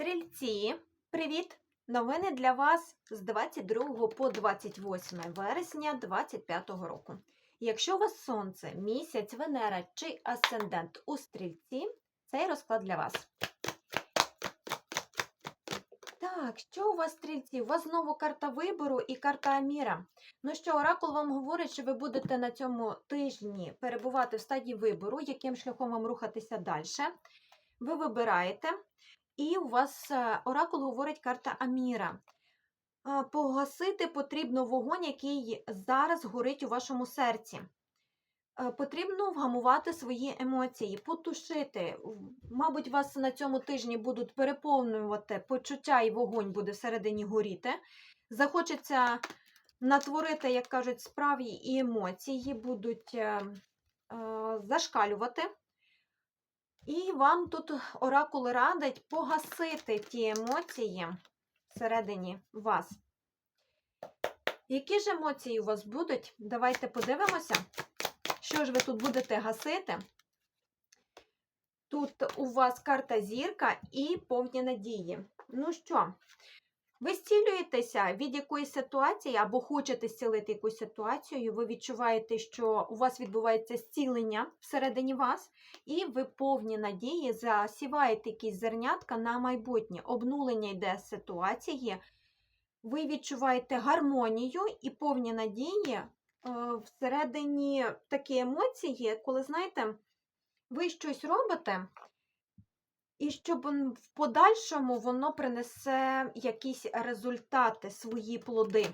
Стрільці, привіт! Новини для вас з 22 по 28 вересня 2025 року. Якщо у вас сонце, місяць, Венера чи асцендент у стрільці, цей розклад для вас. Так, що у вас стрільці? У вас знову карта вибору і карта Аміра. Ну що, Оракул вам говорить, що ви будете на цьому тижні перебувати в стадії вибору, яким шляхом вам рухатися далі. Ви вибираєте. І у вас е, оракул говорить карта Аміра. Е, Погасити потрібно вогонь, який зараз горить у вашому серці. Е, Потрібно вгамувати свої емоції, потушити. Мабуть, вас на цьому тижні будуть переповнювати почуття і вогонь буде всередині горіти. Захочеться натворити, як кажуть, справі і емоції будуть зашкалювати. І вам тут оракул радить погасити ті емоції всередині вас. Які ж емоції у вас будуть? Давайте подивимося, що ж ви тут будете гасити. Тут у вас карта зірка і повні надії. Ну що, ви зцілюєтеся від якоїсь ситуації або хочете зцілити якусь ситуацію, ви відчуваєте, що у вас відбувається зцілення всередині вас, і ви повні надії засіваєте якісь зернятка на майбутнє. Обнулення йде з ситуації, ви відчуваєте гармонію і повні надії е, всередині такі емоції, коли, знаєте, ви щось робите, і щоб в подальшому воно принесе якісь результати, свої плоди.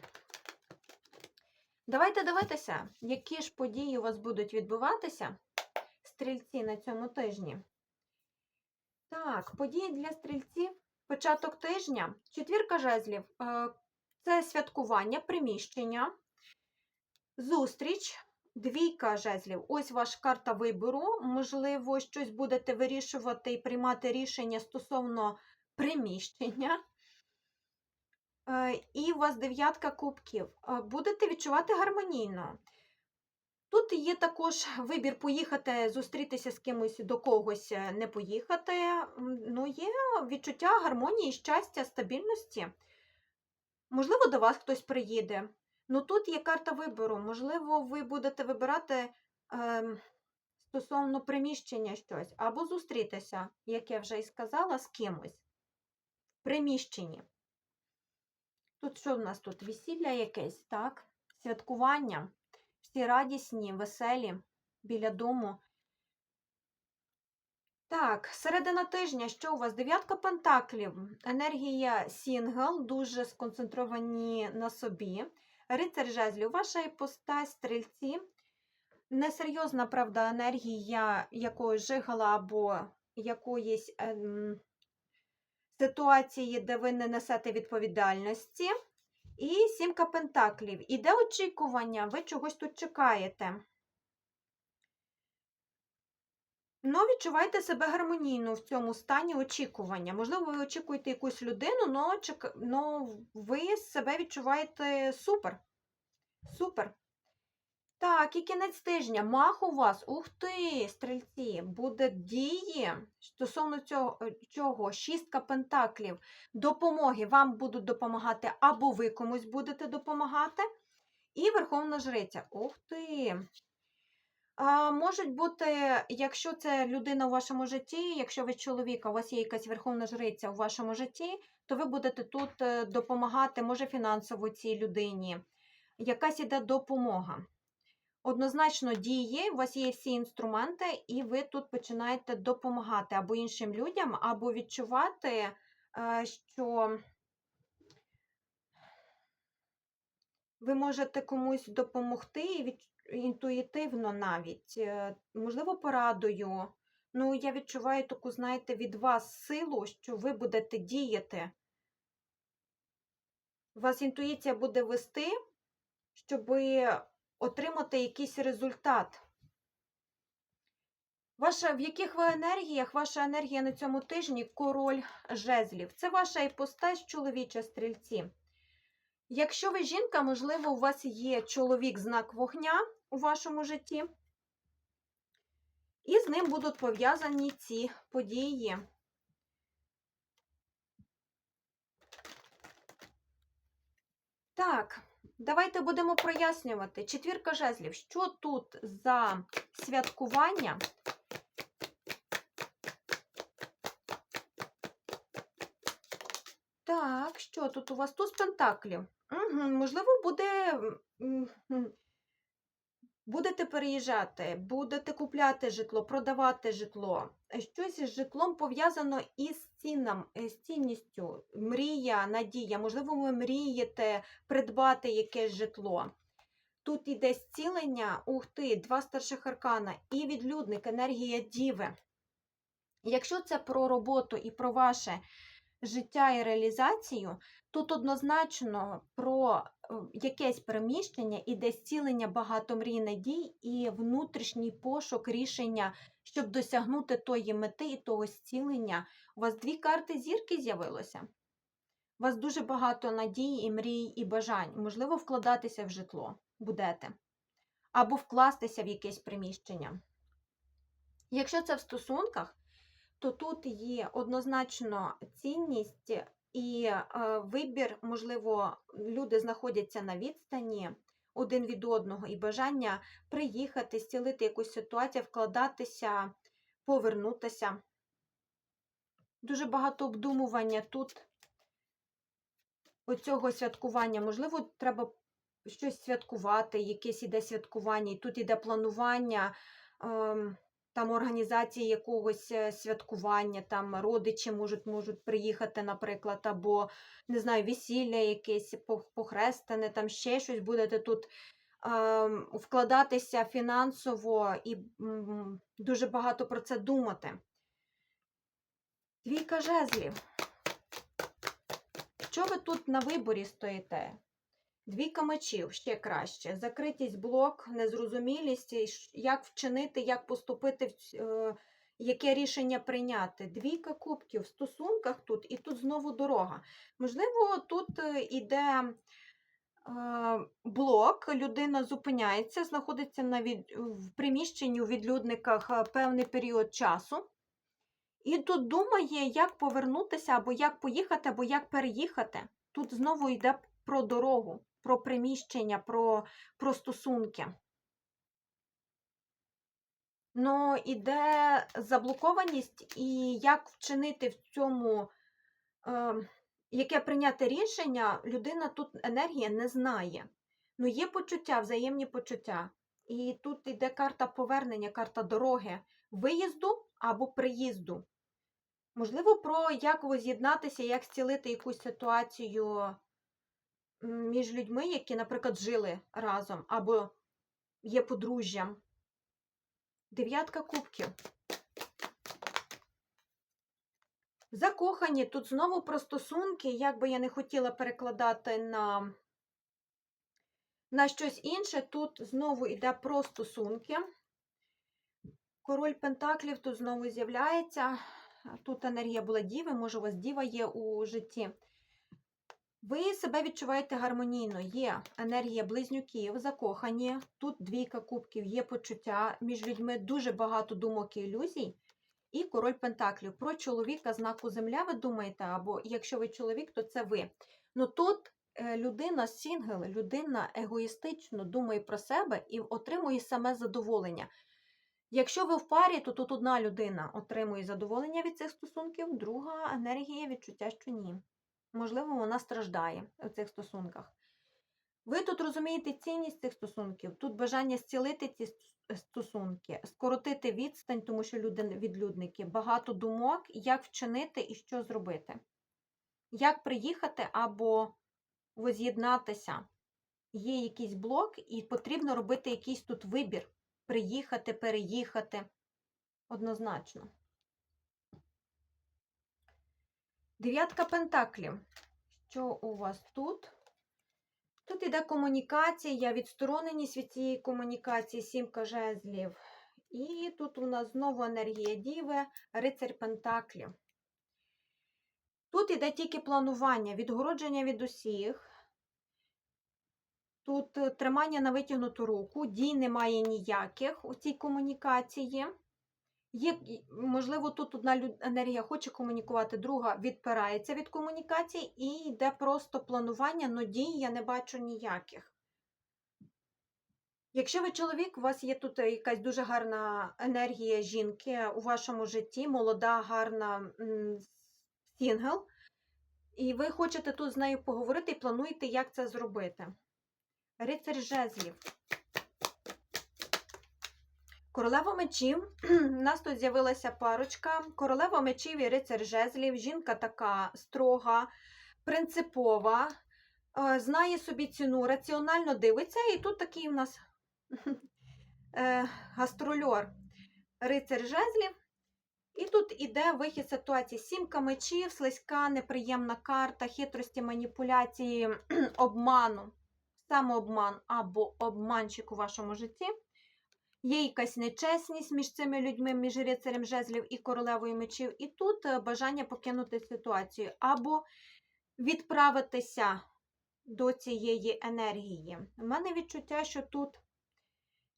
Давайте дивитися, які ж події у вас будуть відбуватися, стрільці на цьому тижні. Так, події для стрільців. Початок тижня. Четвірка жезлів е, це святкування, приміщення, зустріч, двійка жезлів. Ось ваша карта вибору. Можливо, щось будете вирішувати і приймати рішення стосовно приміщення. Е, І у вас дев'ятка кубків. Е, Будете відчувати гармонійно. Тут є також вибір поїхати, зустрітися з кимось до когось, е, не поїхати. Ну, є відчуття гармонії, щастя, стабільності. Можливо, до вас хтось приїде. Ну тут є карта вибору. Можливо, ви будете вибирати ем, стосовно приміщення щось, або зустрітися, як я вже і сказала, з кимось в приміщенні. Тут що в нас тут? Весілля якесь, так? Святкування. Всі радісні, веселі біля дому. Так, середина тижня, що у вас? Дев'ятка пентаклів. Енергія сінгл, дуже сконцентровані на собі. Рицар жезлів, ваша іпостась, стрільці. Несерйозна, правда, енергія якогось жигала або якоїсь ем, ситуації, де ви не несете відповідальності. І сімка пентаклів. Іде очікування, ви чогось тут чекаєте. Ну, відчувайте себе гармонійно в цьому стані очікування. Можливо, ви очікуєте якусь людину, але ви себе відчуваєте супер. Супер. Так, і кінець тижня. Мах у вас, ух ти, стрільці, буде дії стосовно цього, чого, шістка пентаклів, допомоги. Вам будуть допомагати, або ви комусь будете допомагати. І Верховна Жриця. Ух ти! Можуть бути, якщо це людина у вашому житті, якщо ви чоловік, у вас є якась верховна жриця у вашому житті, то ви будете тут е, допомагати, може, фінансово цій людині. Якась іде допомога. Однозначно діє, у вас є всі інструменти, і ви тут починаєте допомагати або іншим людям, або відчувати, е, що ви можете комусь допомогти і від... інтуїтивно навіть, е, можливо, порадою. Ну, я відчуваю таку, знаєте, від вас силу, що ви будете діяти. Вас інтуїція буде вести, щоб отримати якийсь результат. Ваша, в яких ви енергіях? Ваша енергія на цьому тижні король жезлів. Це ваша іпостась чоловіча стрільці. Якщо ви жінка, можливо, у вас є чоловік знак вогня у вашому житті, і з ним будуть пов'язані ці події. Так, давайте будемо прояснювати. Четвірка жезлів, що тут за святкування? Так, що тут у вас? Туз пентаклів. Угу, Можливо, буде Будете переїжджати, будете купляти житло, продавати житло. Щось з житлом пов'язано із цінам, е, з цінністю. Мрія, надія. Можливо, ви мрієте придбати якесь житло. Тут іде зцілення, ух ти, два старших аркана і відлюдник, енергія діви. Якщо це про роботу і про ваше життя і реалізацію, тут однозначно про е, якесь переміщення іде зцілення багатомрій надій і внутрішній пошук рішення, щоб досягнути тої мети і того зцілення. У вас дві карти зірки з'явилося. У вас дуже багато надій і мрій і бажань. Можливо, вкладатися в житло будете. Або вкластися в якесь приміщення. Якщо це в стосунках, то тут є однозначно цінність і е, вибір, можливо, люди знаходяться на відстані один від одного, і бажання приїхати, зцілити якусь ситуацію, вкладатися, повернутися. Дуже багато обдумування тут оцього святкування. Можливо, треба щось святкувати, якесь іде святкування, і тут іде планування. ем, там організації якогось е, святкування, там родичі можуть, можуть приїхати, наприклад, або не знаю, весілля якесь пох- похрестене, там ще щось будете тут ем, вкладатися фінансово і дуже багато про це думати. Двійка жезлів. Що ви тут на виборі стоїте? Двійка мечів ще краще. Закритість, блок, незрозумілість, як вчинити, як поступити, е, яке рішення прийняти. Двійка кубків в стосунках тут і тут знову дорога. Можливо, тут е, іде е, блок, людина зупиняється, знаходиться на від... в приміщенні у відлюдниках певний період часу. І тут думає, як повернутися, або як поїхати, або як переїхати. Тут знову йде про дорогу, про приміщення, про, про стосунки. Ну, іде заблокованість, і як вчинити в цьому, е, яке прийняти рішення, людина тут енергія не знає. Ну, є почуття, взаємні почуття. І тут йде карта повернення, карта дороги, виїзду або приїзду. Можливо, про як воз'єднатися, як зцілити якусь ситуацію між людьми, які, наприклад, жили разом, або є подружжям. Дев'ятка кубків. Закохані. Тут знову про стосунки, як би я не хотіла перекладати на, на щось інше, тут знову йде про стосунки. Король Пентаклів тут знову з'являється. Тут енергія була діви, може, у вас діва є у житті. Ви себе відчуваєте гармонійно. Є енергія близнюків, закохані. Тут двійка кубків, є почуття між людьми, дуже багато думок і ілюзій. І король Пентаклів. Про чоловіка знаку Земля ви думаєте, або якщо ви чоловік, то це ви. Ну тут е, людина сінгл, людина егоїстично думає про себе і отримує саме задоволення. Якщо ви в парі, то тут одна людина отримує задоволення від цих стосунків, друга енергія відчуття, що ні. Можливо, вона страждає у цих стосунках. Ви тут розумієте цінність цих стосунків, тут бажання зцілити ці стосунки, скоротити відстань, тому що люди відлюдники, багато думок, як вчинити і що зробити. Як приїхати або воз'єднатися. Є якийсь блок, і потрібно робити якийсь тут вибір. Приїхати, переїхати. Однозначно. Дев'ятка пентаклів. Що у вас тут? Тут іде комунікація, відстороненість від цієї комунікації, сімка жезлів. І тут у нас знову енергія Діви, рицарь Пентаклів. Тут іде тільки планування, відгородження від усіх. Тут е, тримання на витягнуту руку, дій немає ніяких у цій комунікації. Є, можливо, тут одна енергія хоче комунікувати, друга відпирається від комунікації і йде просто планування, но дій я не бачу ніяких. Якщо ви чоловік, у вас є тут е, якась дуже гарна енергія жінки у вашому житті, молода, гарна сінгл, і ви хочете тут з нею поговорити і плануєте, як це зробити. Рицар жезлів. Королева мечів. У нас тут з'явилася парочка. Королева мечів і рицар жезлів. Жінка така строга, принципова, е, знає собі ціну, раціонально дивиться. І тут такий у нас е, гастрольор, рицар жезлів. І тут іде вихід ситуації. Сімка мечів, слизька, неприємна карта, хитрості, маніпуляції, обману, самообман або обманщик у вашому житті. Є якась нечесність між цими людьми, між рицарем жезлів і королевою мечів. І тут е, бажання покинути ситуацію або відправитися до цієї енергії. У мене відчуття, що тут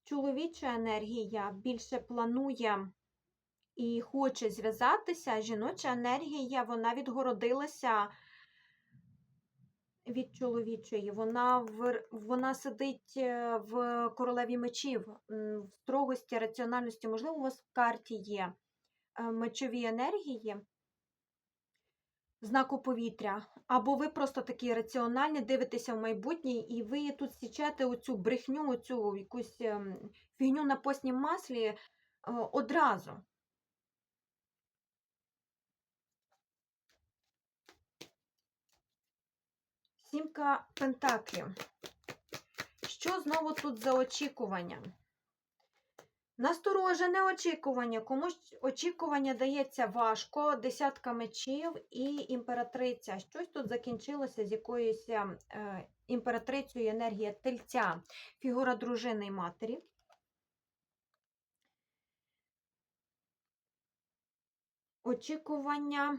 чоловіча енергія більше планує і хоче зв'язатися, жіноча енергія вона відгородилася від чоловічої. Вона в, вона сидить е, в королеві мечів, в строгості, раціональності. Можливо, у вас в карті є е, мечові енергії знаку повітря, або ви просто такі раціональні, дивитеся в майбутнє, і ви тут січете оцю брехню, оцю якусь ем, фігню на постнім маслі е, одразу. Сімка пентаклів. Що знову тут за очікування? Насторожене очікування. Комусь очікування дається важко, десятка мечів і імператриця. Щось тут закінчилося з якоюсь е, імператрицею енергія тельця, фігура дружини і матері. Очікування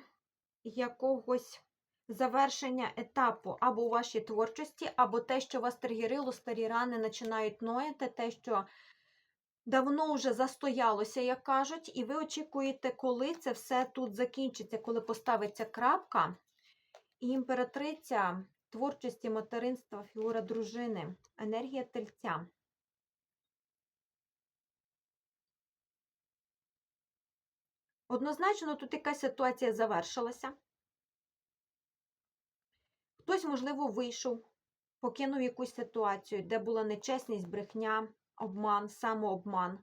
якогось завершення етапу або у вашій творчості, або те, що вас тригерило, старі рани починають нояти, те, що давно вже застоялося, як кажуть, і ви очікуєте, коли це все тут закінчиться, коли поставиться крапка. І імператриця творчості материнства, фігура дружини, енергія тельця. Однозначно, тут якась ситуація завершилася. Хтось, можливо, вийшов, покинув якусь ситуацію, де була нечесність, брехня, обман, самообман.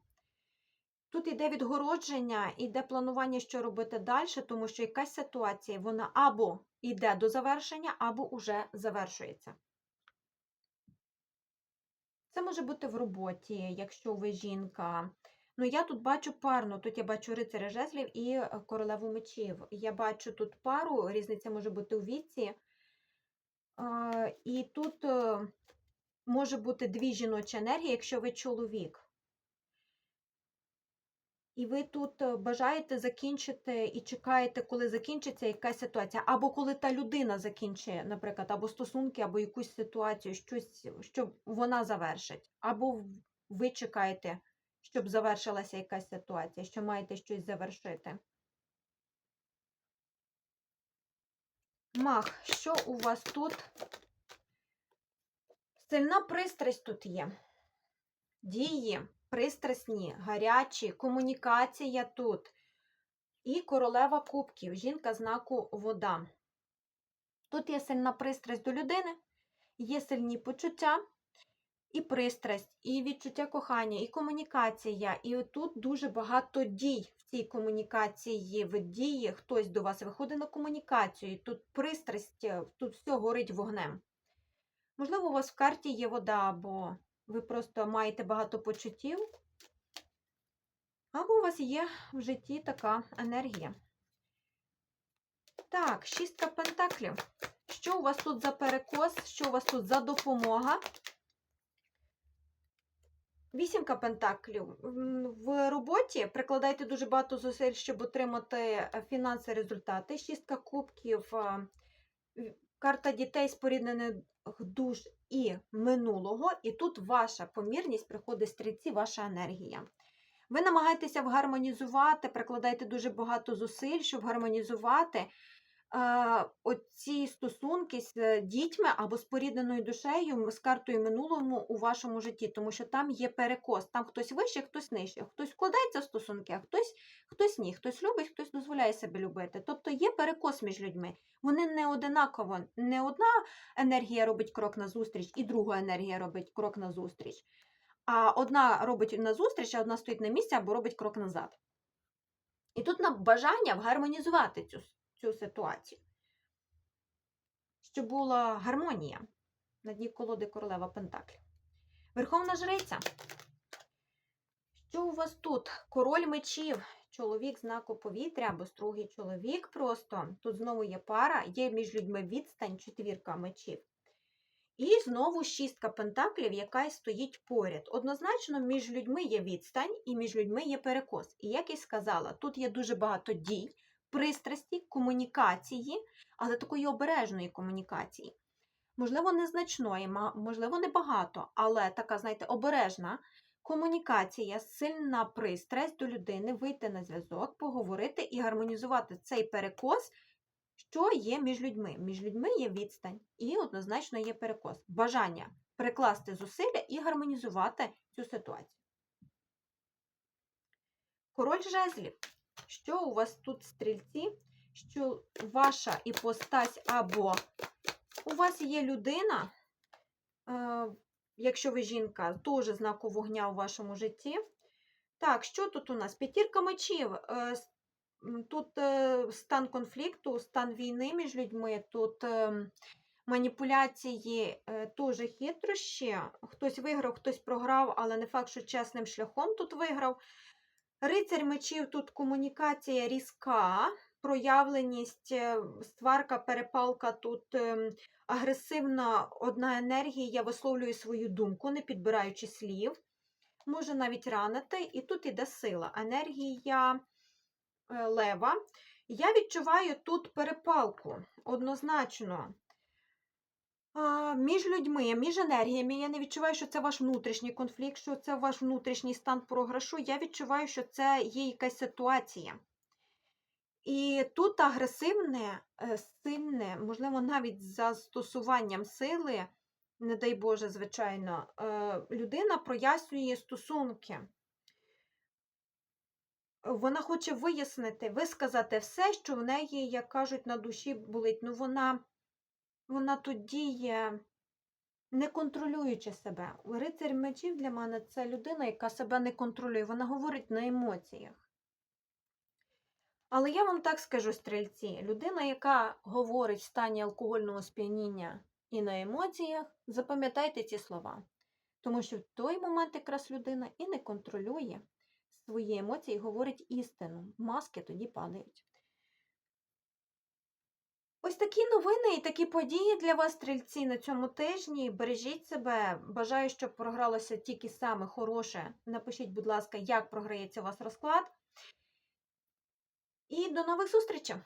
Тут йде відгородження, йде планування, що робити далі, тому що якась ситуація, вона або йде до завершення, або уже завершується. Це може бути в роботі, якщо ви жінка. Ну, я тут бачу парну, тут я бачу рицаря жезлів і е, королеву мечів. Я бачу тут пару, різниця може бути у віці. І тут е, може бути дві жіночі енергії, якщо ви чоловік. І ви тут е, бажаєте закінчити і чекаєте, коли закінчиться якась ситуація, або коли та людина закінчить, наприклад, або стосунки, або якусь ситуацію, щось, що вона завершить, або ви чекаєте, щоб завершилася якась ситуація, що маєте щось завершити. Мах, що у вас тут? Сильна пристрасть тут є. Дії, пристрасні, гарячі, комунікація тут. І королева кубків, жінка знаку вода. Тут є сильна пристрасть до людини, є сильні почуття, і пристрасть, і відчуття кохання, і комунікація. І тут дуже багато дій цій комунікації. В дії хтось до вас виходить на комунікацію. і Тут пристрасть, е, тут все горить вогнем. Можливо, у вас в карті є вода, або ви просто маєте багато почуттів, або у вас є в житті така енергія. Так, шістка пентаклів. Що у вас тут за перекос? Що у вас тут за допомога? Вісімка пентаклів. В роботі прикладайте дуже багато зусиль, щоб отримати е, фінансові результати. Шістка кубків, е, карта дітей споріднених душ і минулого. І тут ваша помірність приходить стрільці, ваша енергія. Ви намагаєтеся гармонізувати, прикладаєте дуже багато зусиль, щоб гармонізувати оці стосунки з е, дітьми або з порідненою душею, з картою минулому у вашому житті, тому що там є перекос. Там хтось вище, хтось нижче. Хтось вкладається в стосунки, а хтось, хтось ні. Хтось любить, хтось дозволяє себе любити. Тобто є перекос між людьми. Вони не одинаково. Не одна енергія робить крок назустріч, і друга енергія робить крок назустріч. А одна робить назустріч, а одна стоїть на місці або робить крок назад. І тут на бажання гармонізувати цю, цю ситуацію, щоб була гармонія на дні колоди королева Пентаклів. Верховна жриця. Що у вас тут? Король мечів, чоловік знаку повітря або строгий чоловік просто. Тут знову є пара, є між людьми відстань, четвірка мечів. І знову шістка пентаклів, яка стоїть поряд. Однозначно, між людьми є відстань і між людьми є перекос. І як і сказала, тут є дуже багато дій, пристрасті, комунікації, але такої обережної комунікації. Можливо, незначної, можливо, небагато, але така, знаєте, обережна комунікація, сильна пристрасть до людини, вийти на зв'язок, поговорити і гармонізувати цей перекос, що є між людьми. Між людьми є відстань і однозначно є перекос. Бажання прикласти зусилля і гармонізувати цю ситуацію. Король жезлів. Що у вас тут стрільці? Що ваша іпостась або у вас є людина, е, якщо ви жінка, теж знаку вогня у вашому житті. Так, що тут у нас? П'ятірка мечів. Е, Тут е, стан конфлікту, стан війни між людьми, тут маніпуляції, теж хитрощі. Хтось виграв, хтось програв, але не факт, що чесним шляхом тут виграв. Рицарь мечів тут комунікація різка, проявленість, е, сварка, перепалка тут ем, агресивна одна енергія, я висловлюю свою думку, не підбираючи слів. Може навіть ранити, і тут іде сила. Енергія е, лева. Я відчуваю тут перепалку однозначно. Між людьми, між енергіями. Я не відчуваю, що це ваш внутрішній конфлікт, що це ваш внутрішній стан програшу. Я відчуваю, що це є якась ситуація. І тут агресивне, е, сильне, можливо, навіть застосуванням сили, не дай Боже, звичайно, е, людина прояснює стосунки. Вона хоче вияснити, висказати все, що в неї, як кажуть, на душі болить. Ну, вона, вона тут діє, не контролюючи себе. Рицарь мечів для мене це людина, яка себе не контролює. Вона говорить на емоціях. Але я вам так скажу, стрільці, людина, яка говорить в стані алкогольного сп'яніння і на емоціях, запам'ятайте ці слова. Тому що в той момент якраз людина і не контролює свої емоції, говорить істину. Маски тоді падають. Ось такі новини і такі події для вас, стрільці, на цьому тижні. Бережіть себе. Бажаю, щоб програлося тільки саме хороше. Напишіть, будь ласка, як програється у вас розклад. І до нових зустрічей!